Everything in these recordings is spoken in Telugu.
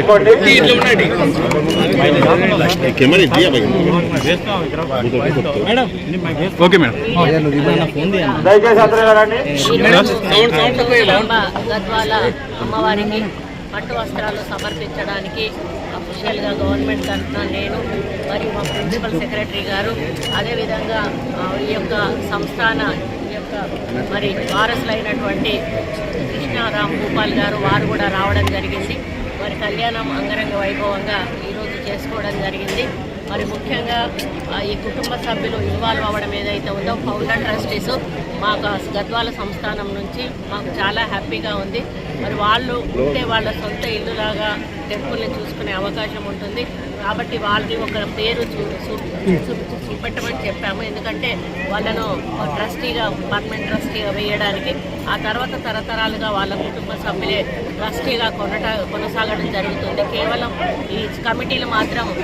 తీసుకోండి ఓకే మేడం అమ్మవారికి పట్టు వస్త్రాలు సమర్పించడానికి అఫీషియల్గా గవర్నమెంట్ తరఫున నేను మరియు మా ప్రిన్సిపల్ సెక్రటరీ గారు అదేవిధంగా ఈ యొక్క సంస్థాన ఈ యొక్క మరి వారసులైనటువంటి కృష్ణారాం భూపాల్ గారు వారు కూడా రావడం జరిగింది. మరి కళ్యాణం అంగరంగ వైభవంగా ఈరోజు చేసుకోవడం జరిగింది. మరి ముఖ్యంగా ఈ కుటుంబ సభ్యులు ఇన్వాల్వ్ అవ్వడం ఏదైతే ఉందో ఫౌండర్ ట్రస్టీస్ మాకు గద్వాల సంస్థానం నుంచి మాకు చాలా హ్యాపీగా ఉంది. మరి వాళ్ళు ఉంటే వాళ్ళ సొంత ఇల్లులాగా టెంపుల్ని చూసుకునే అవకాశం ఉంటుంది. కాబట్టి వాళ్ళకి ఒక పేరు చూ చూ- చూ- చూపెట్టమని చెప్పాము. ఎందుకంటే వాళ్ళను ట్రస్టీగా పర్మనెంట్ ట్రస్టీగా వేయడానికి ఆ తర్వాత తరతరాలుగా వాళ్ళ కుటుంబ సభ్యులే ట్రస్టీగా కొనట కొనసాగడం జరుగుతుంది. కేవలం ఈ కమిటీలు మాత్రం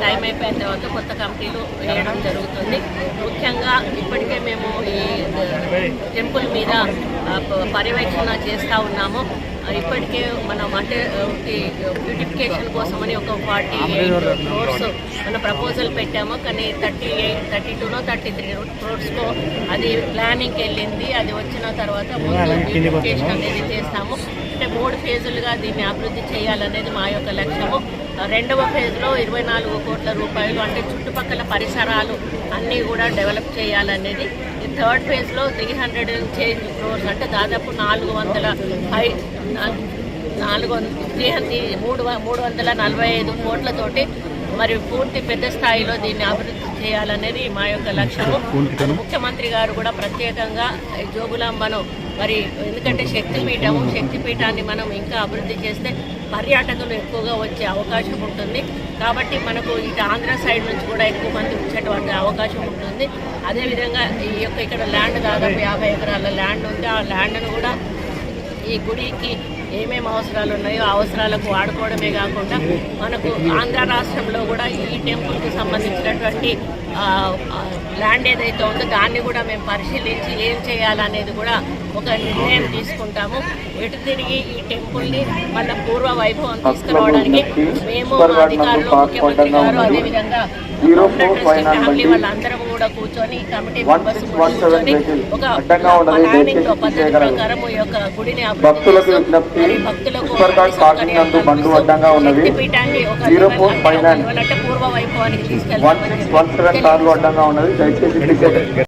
టైం అయిపోయిన తర్వాత కొత్త కమిటీలు వేయడం జరుగుతుంది. ముఖ్యంగా ఇప్పటికే మేము ఈ టెంపుల్ మీద పర్యవేక్షణ చేస్తూ ఉన్నాము. ఇప్పటికే మనం అంటే బ్యూటిఫికేషన్ కోసమని ఒక ఫార్టీ క్రోర్స్ మన ప్రపోజల్ పెట్టాము. కానీ థర్టీ ఎయిట్ థర్టీ టూనో థర్టీ త్రీ క్రోర్స్లో అది ప్లానింగ్కి వెళ్ళింది. అది వచ్చిన తర్వాత ముందు బ్యూటిఫికేషన్ అనేది చేస్తాము. అంటే మూడు ఫేజులుగా దీన్ని అభివృద్ధి చేయాలనేది మా యొక్క లక్ష్యము. రెండవ ఫేజ్లో ఇరవై నాలుగు కోట్ల రూపాయలు అంటే చుట్టుపక్కల పరిసరాలు అన్నీ కూడా డెవలప్ చేయాలనేది. ఈ థర్డ్ ఫేజ్లో త్రీ హండ్రెడ్ చేంజ్ క్రోర్స్ అంటే దాదాపు నాలుగు వందల ఫైవ్ నాలుగు త్రీ హండ్రెడ్ మూడు మూడు వందల నలభై ఐదు కోట్లతోటి మరి పూర్తి పెద్ద స్థాయిలో దీన్ని అభివృద్ధి చేయాలనేది మా యొక్క లక్ష్యము. ముఖ్యమంత్రి గారు కూడా ప్రత్యేకంగా జోగులాంబను మరి ఎందుకంటే శక్తిపీఠము శక్తిపీఠాన్ని మనం ఇంకా అభివృద్ధి చేస్తే పర్యాటకులు ఎక్కువగా వచ్చే అవకాశం ఉంటుంది. కాబట్టి మనకు ఇటు ఆంధ్ర సైడ్ నుంచి కూడా ఎక్కువ మంది వచ్చేటువంటి అవకాశం ఉంటుంది. అదేవిధంగా ఈ యొక్క ఇక్కడ ల్యాండ్ దాదాపు యాభై ఎకరాల ల్యాండ్ ఉంది. ఆ ల్యాండ్ను కూడా ఈ గుడికి ఏమేమి అవసరాలు ఉన్నాయో ఆ అవసరాలకు వాడుకోవడమే కాకుండా మనకు ఆంధ్ర రాష్ట్రంలో కూడా ఈ టెంపుల్కి సంబంధించినటువంటి ల్యాండ్ ఏదైతే ఉందో దాన్ని కూడా మేము పరిశీలించి ఏం చేయాలనేది కూడా ఒక నిర్ణయం తీసుకుంటాము. ఎటు తిరిగి ఈ టెంపుల్ని మళ్ళీ పూర్వ వైభవం తీసుకురావడానికి మేము అధికారులు ముఖ్యమంత్రి గారు అదేవిధంగా జీరో ఫోర్ ఫైవ్ నైన్ బండి వాళ్ళందరూ కూడా కూర్చొని committee one members six one seven కూర్చొని వెహికల్ ఒక అడ్డంగా ఉన్నది ప్లానింగ్లో దయచేసి పద్ధతి చేయగలరు. ప్రకారం ఈ యొక్క గుడిని అభివృద్ధి భక్తులకు విజ్ఞప్తి, మరి భక్తులకు పార్కింగ్ నందు బండ్లు అడ్డంగా ఉన్నవి. ఒక జీరో ఫోర్ ఫైవ్ ఒక నైన్. పూర్వ వైభవానికి వన్ సిక్స్ వన్ సెవెన్ కార్లు అడ్డంగా ఉన్నది దయచేసి